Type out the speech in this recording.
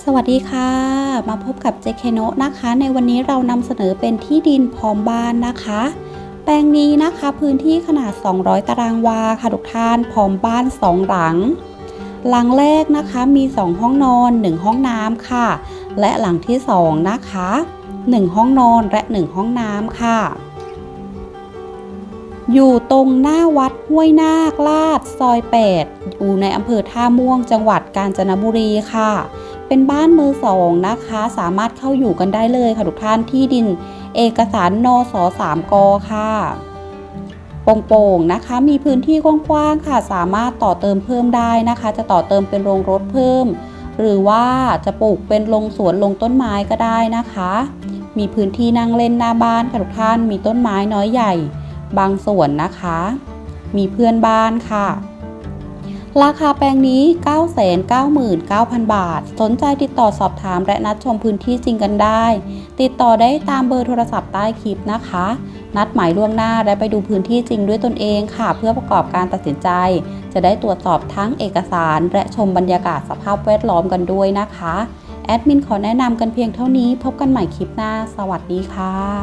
สวัสดีค่ะ มาพบกับเจเคโนะนะคะ ในวันนี้เรานำเสนอเป็นที่ดินพร้อมบ้านนะคะ แปลงนี้นะคะพื้นที่ขนาด 200 ตารางวาค่ะทุกท่านพร้อมบ้าน 2 หลัง หลังแรกนะคะมี 2 ห้องนอน 1 ห้องน้ำค่ะ และหลังที่ 2 นะคะ 1 ห้องนอนและ 1 ห้องน้ำค่ะ อยู่ตรงหน้าวัดห้วยนาคลาดซอย 8 อยู่ในอำเภอท่าม่วงจังหวัดกาญจนบุรีค่ะ เป็นบ้านมือสองนะคะ สามารถเข้าอยู่กันได้เลยค่ะทุกท่านที่ดินเอกสารนสสามกค่ะโป่งๆนะคะ มีพื้นที่กว้างๆค่ะ สามารถต่อเติมเพิ่มได้นะคะ จะต่อเติมเป็นโรงรถเพิ่ม หรือว่าจะปลูกเป็นโรงสวนลงต้นไม้ก็ได้นะคะ มีพื้นที่นั่งเล่นหน้าบ้านค่ะทุกท่านมีต้นไม้น้อยใหญ่ บางส่วนนะคะ มีเพื่อนบ้านค่ะ ราคาแปลงนี้ 999,000 บาท สนใจติดต่อสอบถามและนัดชมพื้นที่จริงกันได้ ติดต่อได้ตามเบอร์โทรศัพท์ใต้คลิปนะคะ นัดหมายล่วงหน้าและไปดูพื้นที่จริงด้วยตนเองค่ะ เพื่อประกอบการตัดสินใจ จะได้ตรวจสอบทั้งเอกสาร และชมบรรยากาศสภาพแวดล้อมกันด้วยนะคะ แอดมินขอแนะนำกันเพียงเท่านี้ พบกันใหม่คลิปหน้า สวัสดีค่ะ